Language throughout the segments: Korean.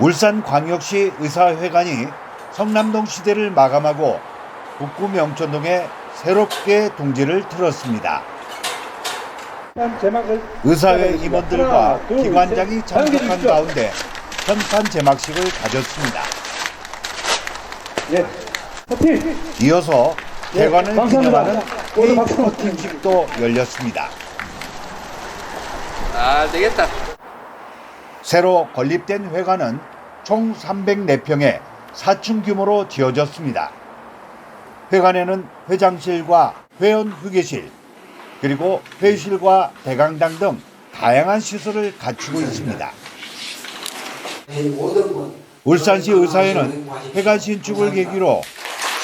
울산광역시 의사회관이 성남동 시대를 마감하고 북구 명천동에 새롭게 동지를 틀었습니다. 의사회 임원들과 기관장이 셋. 참석한. 가운데 현판 제막식을 가졌습니다. 예. 이어서 예, 대관을 감사합니다. 기념하는 케이크. 커팅식도 열렸습니다. 아 되겠다. 새로 건립된 회관은 총 304평의 4층 규모로 지어졌습니다. 회관에는 회장실과 회원 휴게실, 그리고 회의실과 대강당 등 다양한 시설을 갖추고 있습니다. 울산시 의사회는 회관 신축을 계기로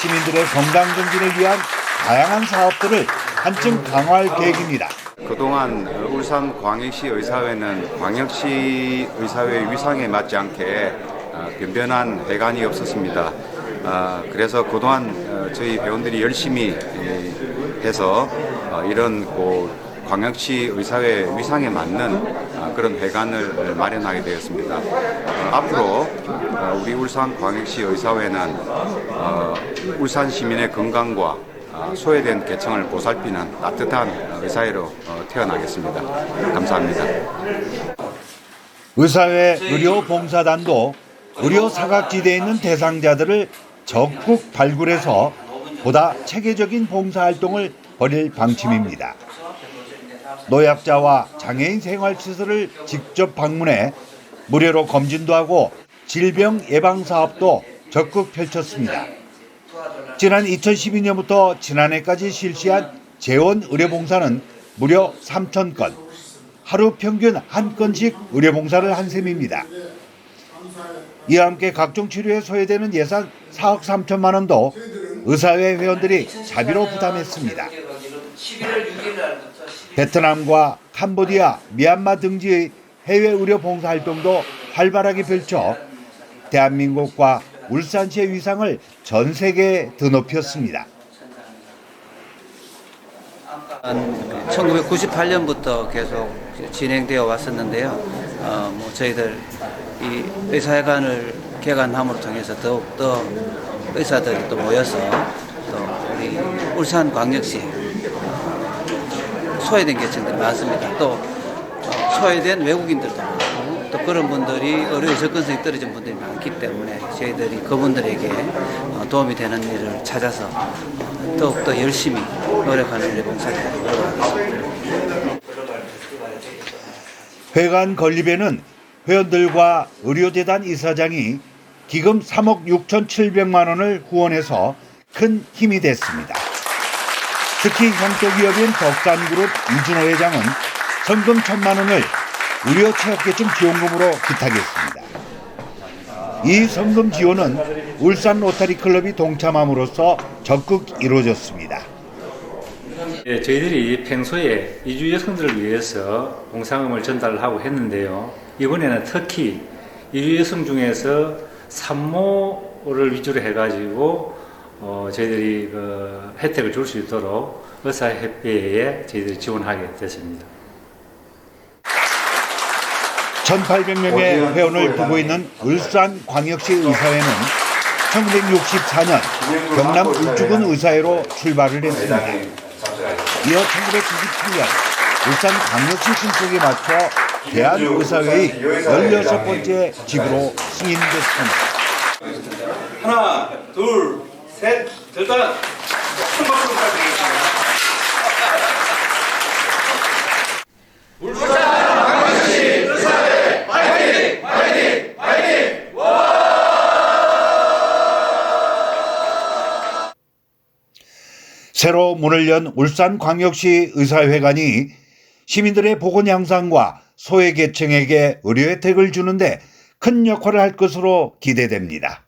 시민들의 건강 증진을 위한 다양한 사업들을 한층 강화할 계획입니다. 그동안 울산 광역시 의사회는 광역시 의사회 위상에 맞지 않게 어, 변변한 회관이 없었습니다. 아, 그래서 그동안 어, 저희 회원들이 열심히 에, 해서 어, 이런 그 광역시 의사회 위상에 맞는 아, 그런 회관을 마련하게 되었습니다. 어, 앞으로 어, 우리 울산 광역시 의사회는 어, 울산 시민의 건강과 아, 소외된 계층을 보살피는 따뜻한 의사회로 어, 태어나겠습니다. 감사합니다. 의사회 의료봉사단도 의료 사각지대에 있는 대상자들을 적극 발굴해서 보다 체계적인 봉사활동을 벌일 방침입니다. 노약자와 장애인 생활시설을 직접 방문해 무료로 검진도 하고 질병 예방 사업도 적극 펼쳤습니다. 지난 2012년부터 지난해까지 실시한 재원 의료봉사는 무려 3천 건, 하루 평균 한 건씩 의료봉사를 한 셈입니다. 이와 함께 각종 치료에 소요되는 예산 4억 3천만 원도 의사회 회원들이 자비로 부담했습니다. 베트남과 캄보디아, 미얀마 등지의 해외 의료 봉사 활동도 활발하게 펼쳐 대한민국과 울산시의 위상을 전 세계에 드높였습니다. 1998년부터 계속 진행되어 왔었는데요. 어, 뭐 저희들 이 의사회관을 개관함으로 통해서 더욱 더 의사들이 또 모여서 또 우리 울산 광역시 소외된 계층들이 많습니다. 또 어, 소외된 외국인들도 또 그런 분들이 의료에 접근성이 떨어진 분들이 많기 때문에 저희들이 그분들에게 어, 도움이 되는 일을 찾아서 어, 더욱더 열심히 노력하는 일 봉사를 노력하겠습니다. 회관 건립에는 회원들과 의료재단 이사장이 기금 3억 6,700만 원을 후원해서 큰 힘이 됐습니다. 특히 형제기업인 덕산그룹 이준호 회장은 성금 1천만 원을 의료체육계층 지원금으로 기탁했습니다. 이 성금 지원은 울산 로타리 클럽이 동참함으로써 적극 이루어졌습니다. 예, 저희들이 평소에 이주 여성들을 위해서 봉사금을 전달하고 했는데요. 이번에는 특히 이주 여성 중에서 산모를 위주로 해가지고 어, 저희들이 그 혜택을 줄 수 있도록 의사협회에 저희들이 지원하게 됐습니다. 1,800명의 회원을 두고 있는 울산 광역시 의사회는 1964년 경남 울주군 의사회로 출발을 했습니다. 이어 1997년 울산 광역시 신축에 맞춰 대한의사회의 16번째 지부로 승인됐습니다. 하나, 둘, 셋, 절단. 큰 박수 부탁드리겠습니다. 새로 문을 연 울산광역시 의사회관이 시민들의 보건 향상과 소외계층에게 의료 혜택을 주는데 큰 역할을 할 것으로 기대됩니다.